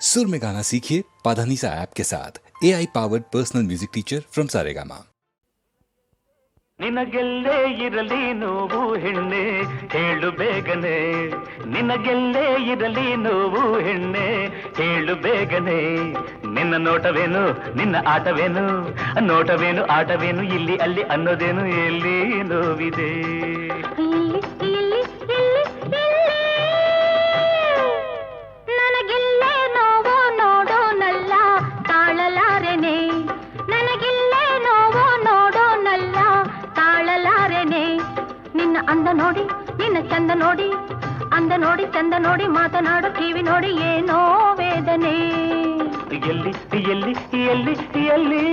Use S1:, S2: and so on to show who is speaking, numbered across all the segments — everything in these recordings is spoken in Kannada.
S1: सुर में गाना सीखिए पाधानीसा ऐप के साथ A I powered personal music teacher from Saregama
S2: ನಿನಗೆಲ್ಲೇ ಇರಲಿ ನೋವು ಹೆಣ್ಣೆ ಹೇಳು ಬೇಗನೆ ನಿನಗೆಲ್ಲೇ ಇರಲಿ ನೋವು ಹೆಣ್ಣೆ ಹೇಳು ಬೇಗನೆ ನಿನ್ನ ನೋಟವೇನು ನಿನ್ನ ಆಟವೇನು ನೋಟವೇನು ಆಟವೇನು ಇಲ್ಲಿ ಅಲ್ಲಿ ಅನ್ನೋದೇನು ಎಲ್ಲಿ ನೋವಿದೆ
S3: ನೋಡಿ, ನಿನ್ನ ಚಂದ ನೋಡಿ, ಅಂದ ನೋಡಿ, ಚಂದ ನೋಡಿ, ಮಾತನಾಡು, ಕಿವಿ ನೋಡಿ, ಏನೋ ವೇದನೆ.
S2: ಎಲ್ಲಿ ಎಲ್ಲಿ ಎಲ್ಲಿ ಎಲ್ಲಿ?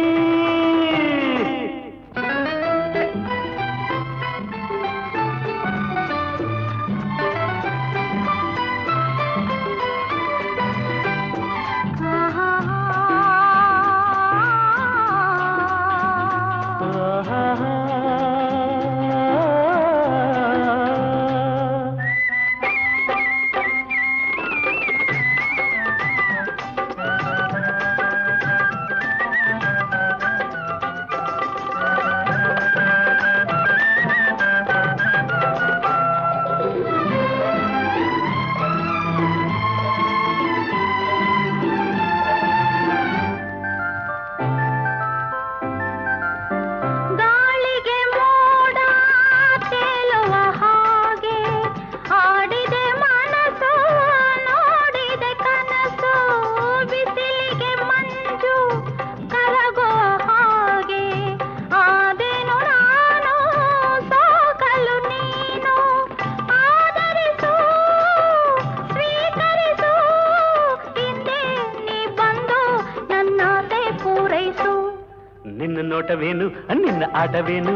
S2: ಆಟವೇನು?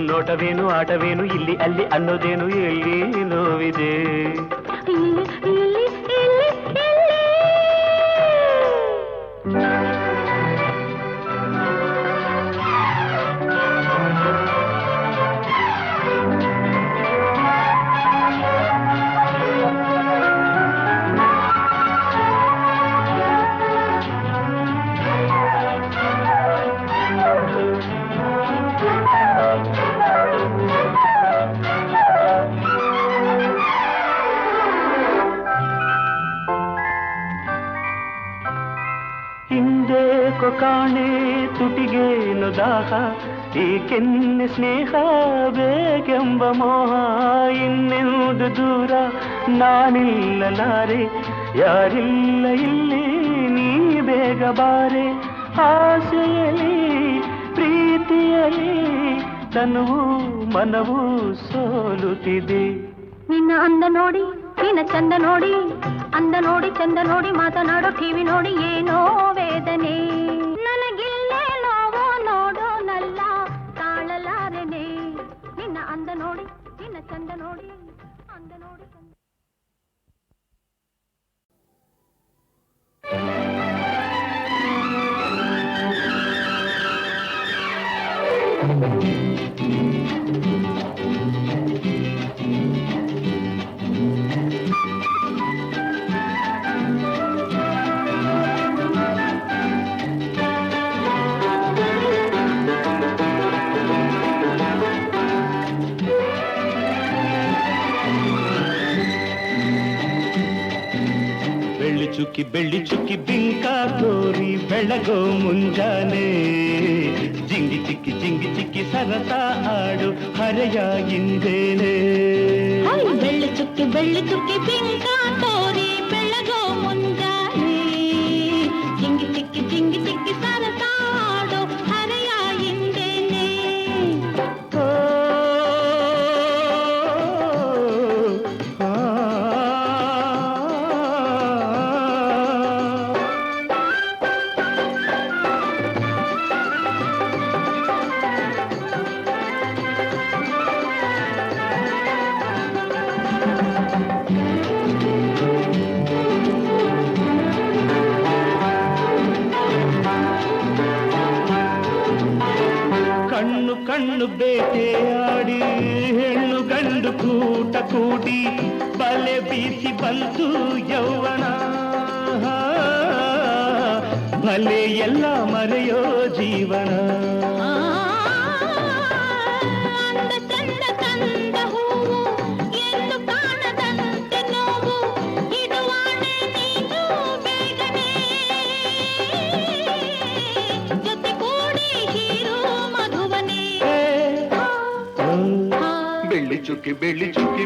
S2: ನೋಟವೇನು ಆಟವೇನು? ಇಲ್ಲಿ ಅಲ್ಲಿ ಅನ್ನೋದೇನು ಎಲ್ಲಿ ನೋವಿದೆ. ಕಾಣೆ ತುಟಿಗೇನು ದಾಹ ಈ ಕೆನ್ನ ಸ್ನೇಹ ಬೇಕೆಂಬ ಮೋಹ ಇನ್ನೆಂದು ದೂರ ನಾನಿಲ್ಲಲಾರೆ ಯಾರಿಲ್ಲ ಇಲ್ಲಿ ನೀ ಬೇಗ ಬಾರೆ. ಆಸೆಯಲ್ಲಿ, ಪ್ರೀತಿಯಲ್ಲಿ ತನುವು ಮನವು ಸೋಲುತ್ತಿದೆ.
S3: ನಿನ್ನ ಅಂದ ನೋಡಿ, ನಿನ್ನ ಚಂದ ನೋಡಿ, ಅಂದ ನೋಡಿ, ಚಂದ ನೋಡಿ, ಮಾತನಾಡೋ ಟಿವಿ ನೋಡಿ, ಏನೋ ವೇದನೆ. ಅಂದ ನೋಡಿ
S2: ಬೆಳಗೋ ಮುಂಜಾನೆ ಜಿಂಗಿ ಚಿಕ್ಕಿ ಜಿಂಗಿ ಚಿಕ್ಕಿ ಸರಸ ಆಡು ಹರೆಯ ಹಿಂದೇನೆ
S3: ಹೈ, ಬೆಳ್ಳಿ ಚುಕ್ಕಿ ಬೆಳ್ಳಿ ಚುಕ್ಕಿ ಬಿಂಕ
S2: ಬಂತು ಯೌವನ. ಭಲೆ ಎಲ್ಲ ಮರೆಯೋ ಜೀವನ. ಬೆಳ್ಳಿ ಚುಕ್ಕಿ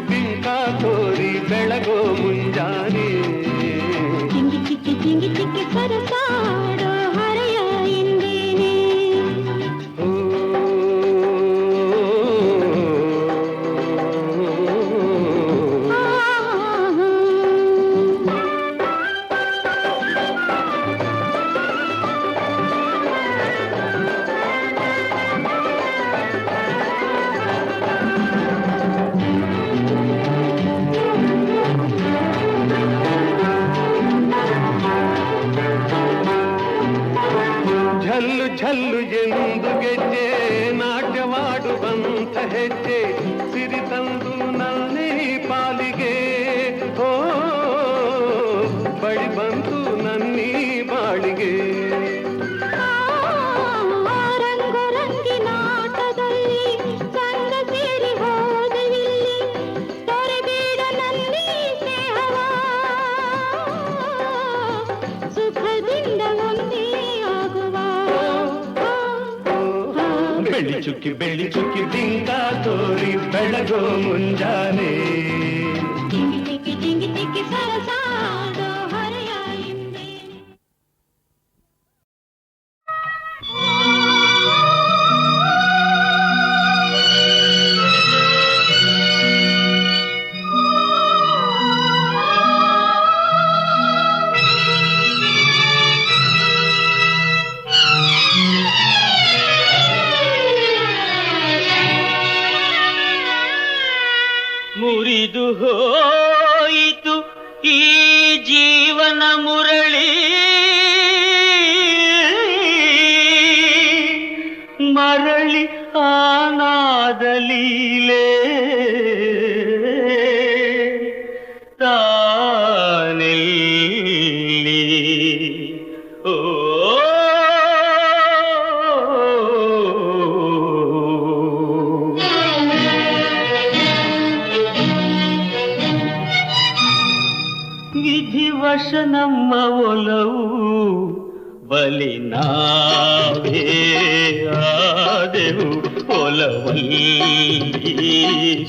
S2: ಬೀಗ ತೋರಿ ಬೆಳಗೋ ಮುಂಜಾನೆ
S3: ಚಿಕ್ಕಿ ಚಿಕ್ಕಿ
S2: ಚಿಕ್ಕಿ
S3: ಸರಸಾಡೋ
S4: ಮುರಿದು ಹೋಯಿತು ಈ ಜೀವನ ಮುರಳಿ.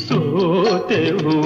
S4: ಸೋತೆವು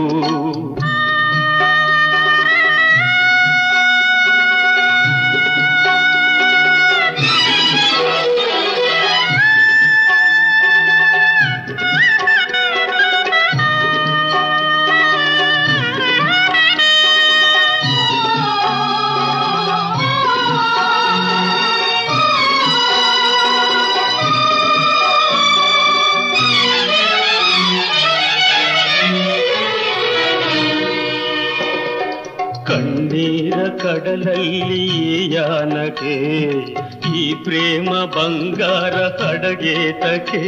S4: ಬಂಗಾರ ತಡಗೇತಕ್ಕೆ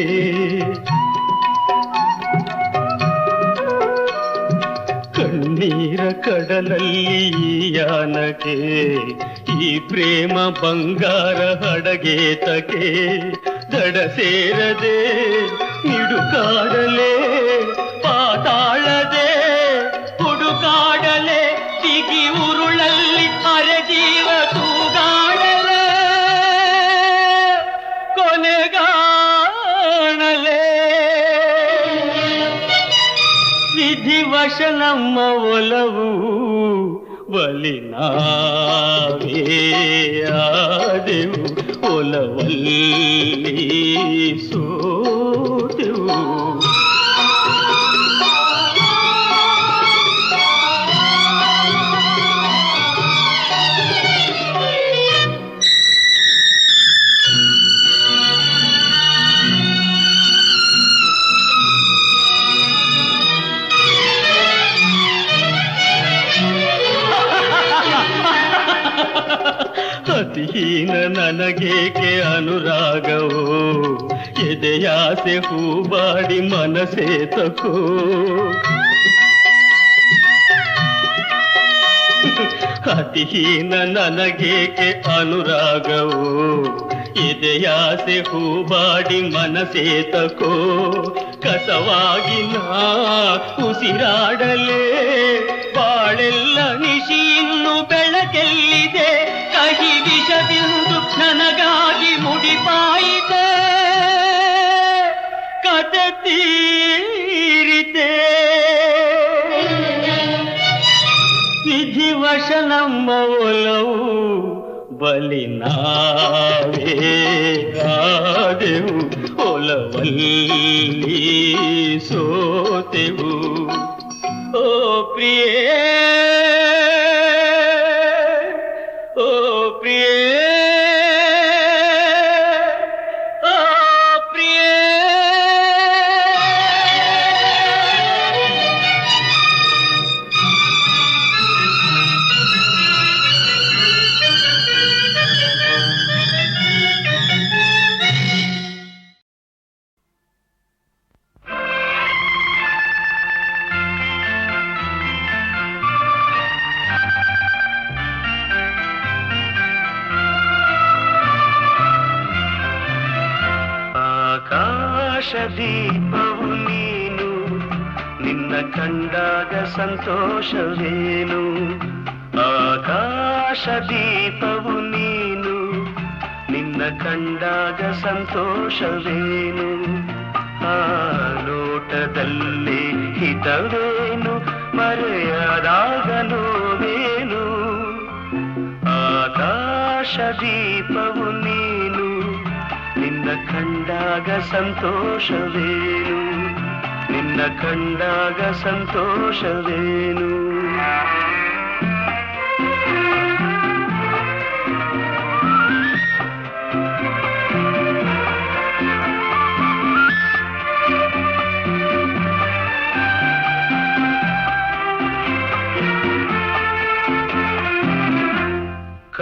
S4: ಕಣ್ಣೀರ ಕಡಲಲ್ಲಿ ಯಾನಕೆ ಈ ಪ್ರೇಮ ಬಂಗಾರ ಹಡಗೇತಕೆ ದಡಸೇ దర్శనమ్మ ఒలవు వలినా ఒలవల్లి సో ನೀನ ನನಗೇಕೆ ಅನುರಾಗವು? ಎದೆಯಾಸೆ ಹೂಬಾಡಿ ಮನಸೇ ತಕೋ? ಅತಿಹೀನ ನನಗೇಕೆ ಅನುರಾಗವು? ಎದೆಯಾಸೆ ಹೂಬಾಡಿ ಮನಸೇ ತಕೋ? ಕಸವಾಗಿ ನಾ ಉಸಿರಾಡಲೇ, ಬಾಳೆಲ್ಲ ನಿಶಿ ಇನ್ನು ಬೆಳಕೆಲ್ಲಿದೆ? ನನಗಾಗಿ ಮುಡಿಪಾಯಿತೆ ಕತೆ ತೀರಿತೆ ವಿಧಿವಶ ನಮ್ಮ ಒಲವು ಬಲಿ ನಾವೇ ಆದೆವು ಒಲವಲ್ಲಿ ಸೋತೆವು ಓ ಪ್ರಿಯೇ
S2: ಸಂತೋಷವೇನು ಆ ಲೋಟದಲ್ಲಿ ಹಿತವೇನು? ಮರೆಯದಾಗ ನೋವೇನು ಆಕಾಶ ದೀಪವು ನೀನು? ನಿನ್ನ ಕಂಡಾಗ ಸಂತೋಷವೇನು? ನಿನ್ನ ಕಂಡಾಗ ಸಂತೋಷವೇನು?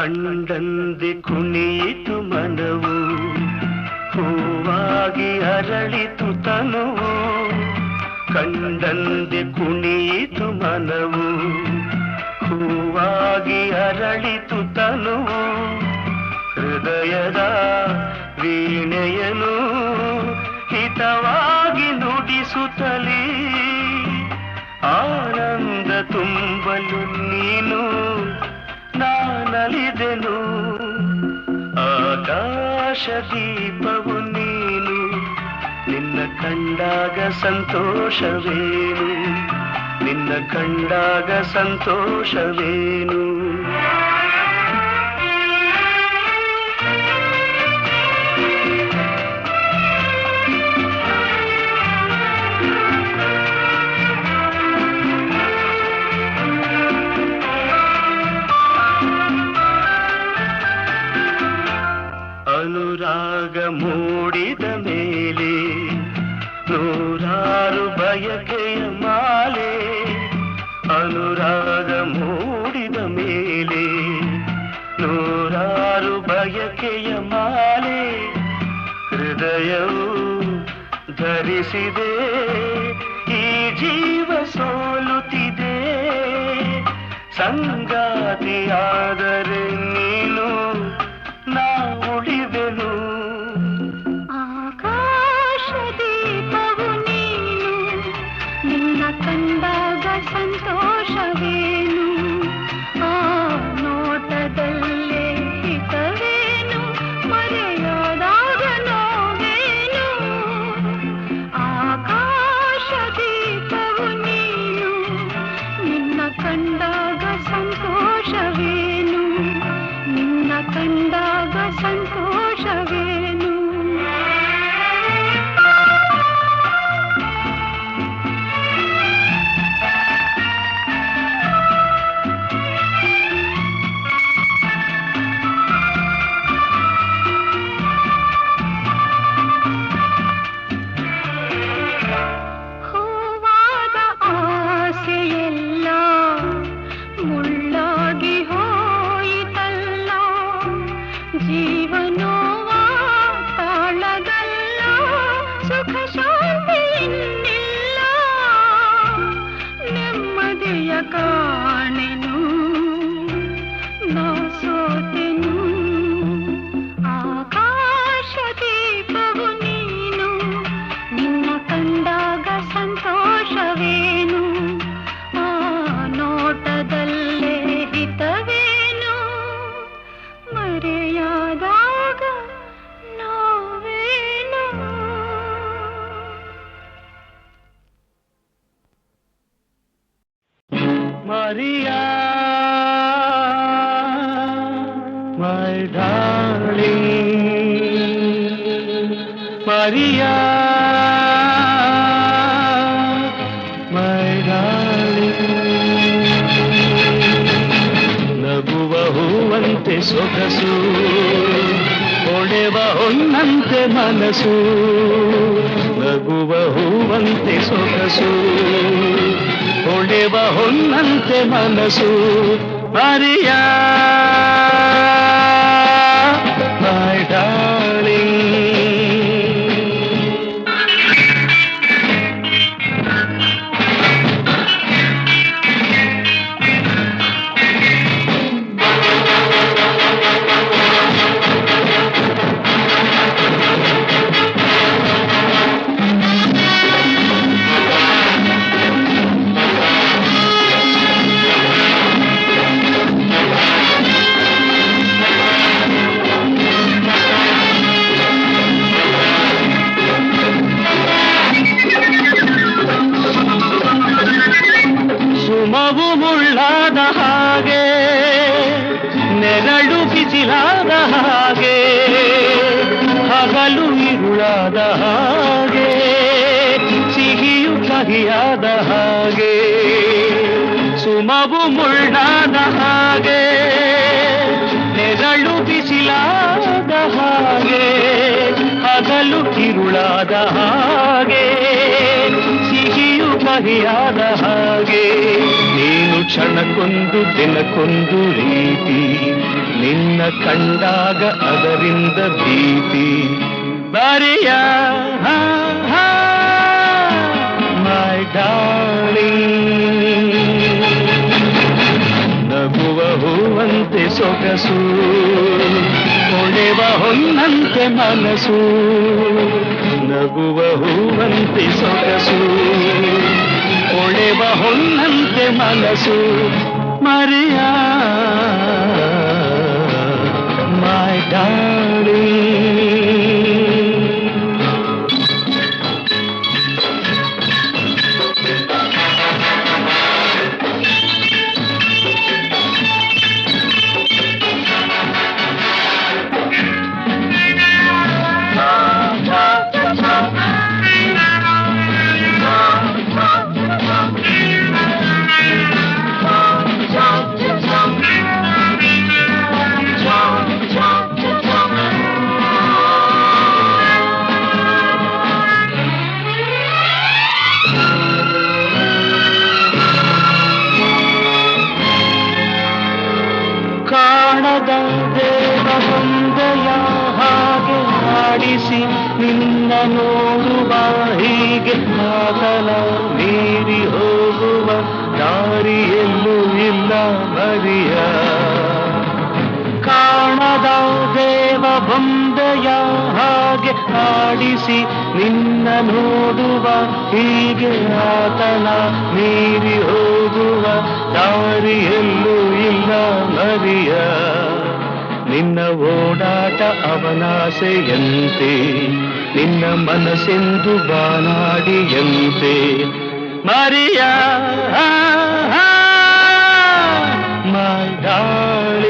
S2: ಕಂಡಂದೆ ಕುಣಿಯಿತು ಮನವು. ಹೂವಾಗಿ ಅರಳಿತು ತನುವು. ಕಂಡಂದೆ ಕುಣಿಯಿತು ಮನವು. ಹೂವಾಗಿ ಅರಳಿತು ತನುವು. ಹೃದಯದ ವೀಣೆಯನು ಹಿತವಾಗಿ ನುಡಿಸುತ್ತಲೇ. ಆನಂದ ತುಂಬಲು ಆಕಾಶ ದೀಪವು ನೀನು ನಿನ್ನ ಕಂಡಾಗ ಸಂತೋಷವೇನು? ನಿನ್ನ ಕಂಡಾಗ ಸಂತೋಷವೇನು? ಅನುರಾಗ ಮೂಡಿದ ಮೇಲೆ ನೂರಾರು ಬಯಕೆಯ ಮಾಲೆ ಅನುರಾಗ ಮೂಡಿದ ಮೇಲೆ ನೂರಾರು ಬಯಕೆಯ ಮಾಲೆ ಹೃದಯವು ಧರಿಸಿದೆ, ಈ ಜೀವ ಸೋಲುತ್ತಿದೆ ಸಂಗಾತಿಯಾದರೆ ಸುಮವು ಮುಳ್ಳಾದ ಹಾಗೆ, ನೆರಳು ಬಿಸಿಲಾದ ಹಾಗೆ, ಹಗಲು ಕಿರುಳಾದ ಹಾಗೆ, ಸಿಹಿಯು ಕಹಿಯಾದ ಹಾಗೆ. ನೀನು ಕ್ಷಣಕ್ಕೊಂದು ದಿನಕ್ಕೊಂದು ರೀತಿ, ನಿನ್ನ ಕಂಡಾಗ ಅದರಿಂದ ಭೀತಿ. ಬರೆಯ ಮೈ ಹೂವಂತೆ ಸೊಗಸು ಹೊಳೆವ ಹೊನ್ನಂತೆ ಮನಸ್ಸು ನಗುವ ಹೂವಂತೆ ಸೊಗಸು ಹೊಳೆವ ಹೊನ್ನಂತೆ ಮನಸ್ಸು ಮರೆಯ ಮೈ ಬಂದೆಯ ಹಾಗೆ ಆಡಿಸಿ ನಿನ್ನ ನೋಡುವ ಹೀಗೆ ಆತನ ಮೀರಿ ಹೋಗುವ ದಾರಿಯಲ್ಲೂ ಇಲ್ಲ ಮರಿಯ ನಿನ್ನ ಓಡಾಟ ಅವನಾಸೆಯಂತೆ ನಿನ್ನ ಮನಸ್ಸೆಂದು ಬಾನಾಡಿಯಂತೆ ಮರಿಯ ಮೈ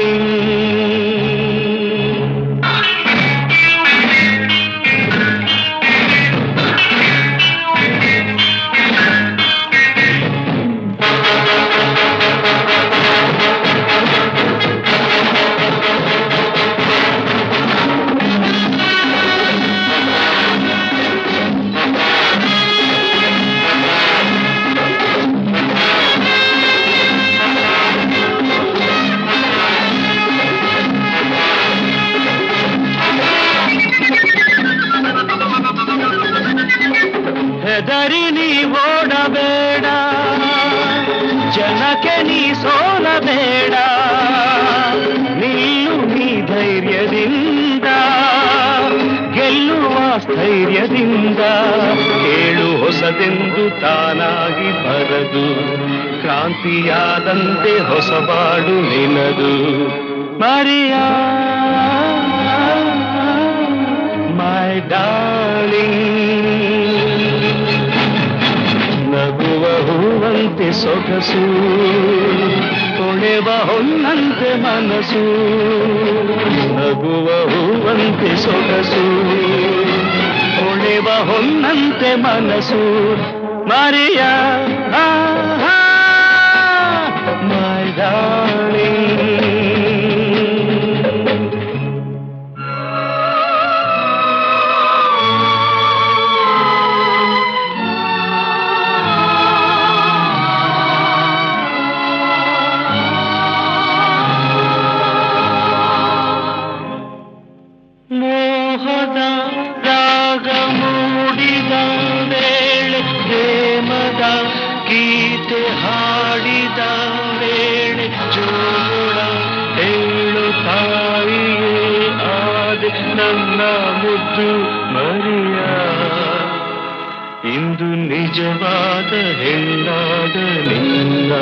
S2: ತಾನಾಗಿ ಬರದು, ಕ್ರಾಂತಿಯಾದಂತೆ ಹೊಸಬಾಡು ನಿನದು. Maria, my darling. ನಗುವ ಹೂವಂತೆ ಸೊಗಸು ತೊಳೆವ ಹೊನ್ನಂತೆ ಮನಸ್ಸು ನಗುವ ಹೂವಂತೆ ಸೊಗಸು, ಕೊಳೆವ ಹೊನ್ನಂತೆ ಮನಸ್ಸು ಮರಿಯ ಮೈ ಡಾರ್ಲಿಂಗ್ ಮೋಹದ ನಿಜವಾದ ಹೆಣ್ಣಾದ ನಿನ್ನ.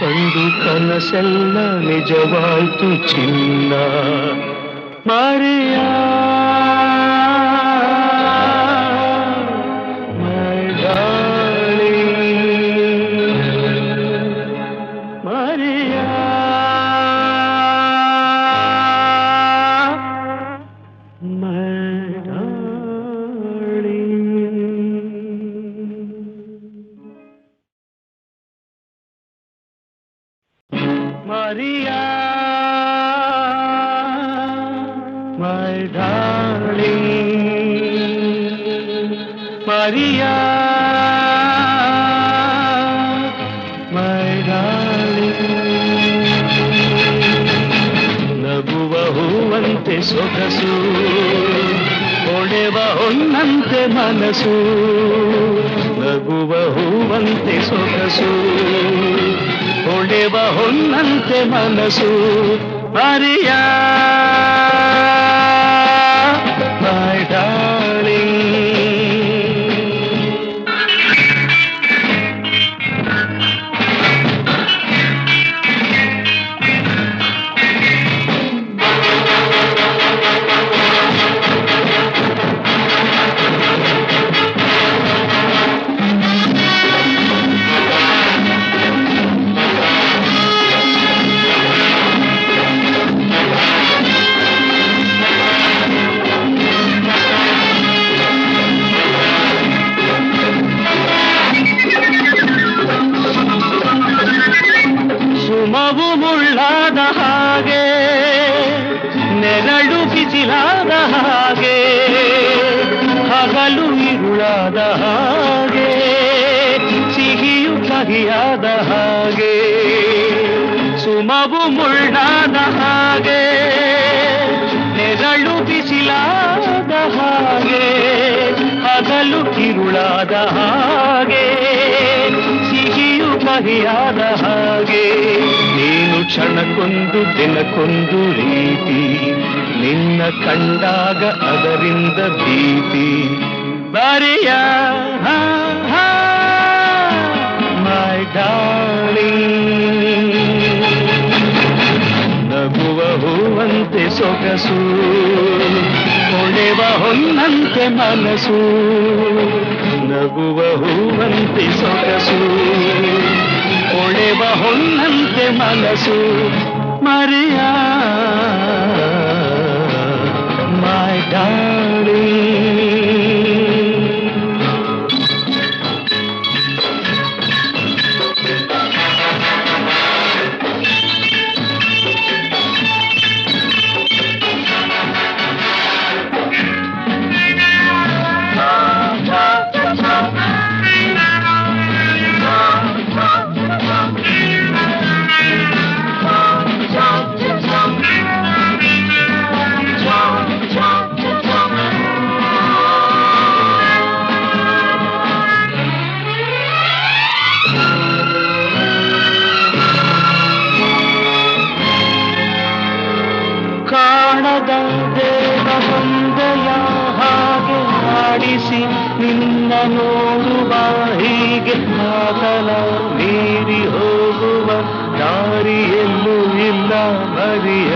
S2: ಕಂಡು ಕನಸೆಲ್ಲ ನಿಜವಾಯ್ತು ಚಿನ್ನ. ಮರಿಯ. ಸೊಗಸು ಹೊಳೆವ ಹೊನ್ನಂತೆ ಮನಸ್ಸು ನಗುವ ಹೂವಂತೆ ಸೊಗಸು ಹೊಳೆವ ಹೊನ್ನಂತೆ ಮನಸ್ಸು ಮರಿಯ ಮೈ ಹಗಲು ಹಾಗೆ, ಸಿಹಿಯು ಕಹಿಯಾದ ಹಾಗೆ, ಸುಮವು ಮುಳ್ಳಾದ ಹಾಗೆ, ನೆರಳು ಬಿಸಿಲಾದ ಹಾಗೆ, ಹಗಲು ಕಿರುಳಾದ ಹಾಗೆ, ಸಿಹಿಯು ಕಹಿಯಾದ ಹಾಗೆ. ನೀನು ಕ್ಷಣಕ್ಕೊಂದು, ದಿನಕ್ಕೊಂದು ರೀತಿ, ನಿನ್ನ ಕಂಡಾಗ ಅದರಿಂದ ಭೀತಿ. ಬರಿಯ ಮೈ ಡಾರ್ಲಿಂಗ್. ನಗುವ ಹೂವಂತೆ ಸೊಗಸು. ಹೊಳೆವ ಹೊನ್ನಂತೆ ಮನಸ್ಸು ನಗುವ ಹೂವಂತೆ ಸೊಗಸು. ಹೊಳೆವ ಹೊನ್ನಂತೆ ಮನಸ್ಸು ಮರಿಯ. My darling. ನೋಡುವ ಹೀಗೆ ಆಗಲ ಮೀರಿ ಹೋಗುವ ದಾರಿಯಲ್ಲೂ ಇಲ್ಲ ಮರಿಯ.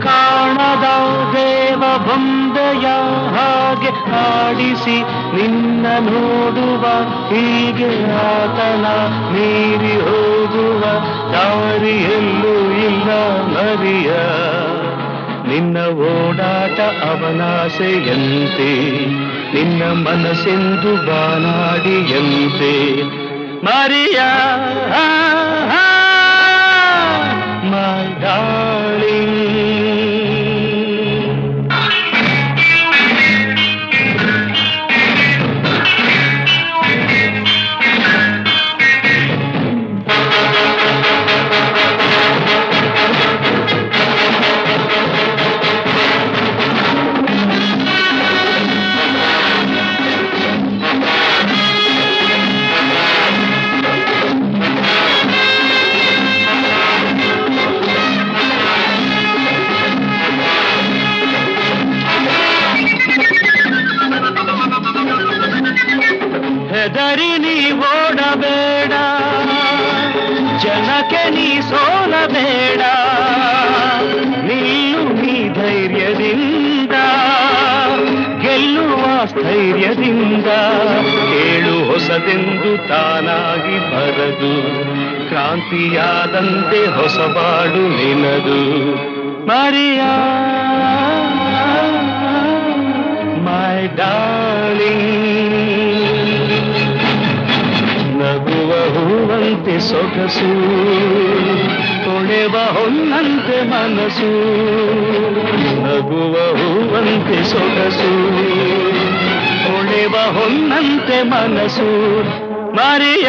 S2: ಕಾಣದ ದೇವ ಬಂದೆಯ ಹಾಗೆ ಆಡಿಸಿ ನಿನ್ನ ನೋಡುವ ಹೀಗೆ ಆತನ ಮೀರಿ ಹೋಗುವ ದಾರಿಯಲ್ಲೂ ಇಲ್ಲ ಮರಿಯ. ನಿನ್ನ ಓಡಾಟ ಅವನಾಸೆಯಂತೆ. ನಿನ್ನ ಮನಸ್ಸೆಂದು ಬಾನಾಡಿಯಂತೆ ಮರಿಯ ಮೈ ಕ್ರಾಂತಿಯಾದಂತೆ ಹೊಸಬಾಡು ನಿನದು. Mariya, my darling. ನಗುವ ಹೂವಂತೆ ಸೊಗಸು, ತೊಳೆವ ಹೊನ್ನಂತೆ ಮನಸ್ಸು ನಗುವ ಹೂವಂತೆ ಸೊಗಸು, ತೊಳೆವ ಹೊನ್ನಂತೆ ಮನಸ್ಸು ಮರಿಯ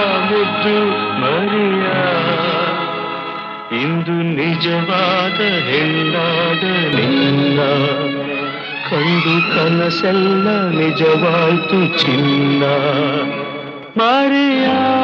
S2: ಮುದ್ದು ಮರಿಯ. ಇಂದು ನಿಜವಾದ ಹೆಣ್ಣಾದ ನಿನ್ನ. ಕಂಡು ಕನಸೆಲ್ಲ ನಿಜವಾಯ್ತು ಚಿನ್ನ. ಮರಿಯಾ.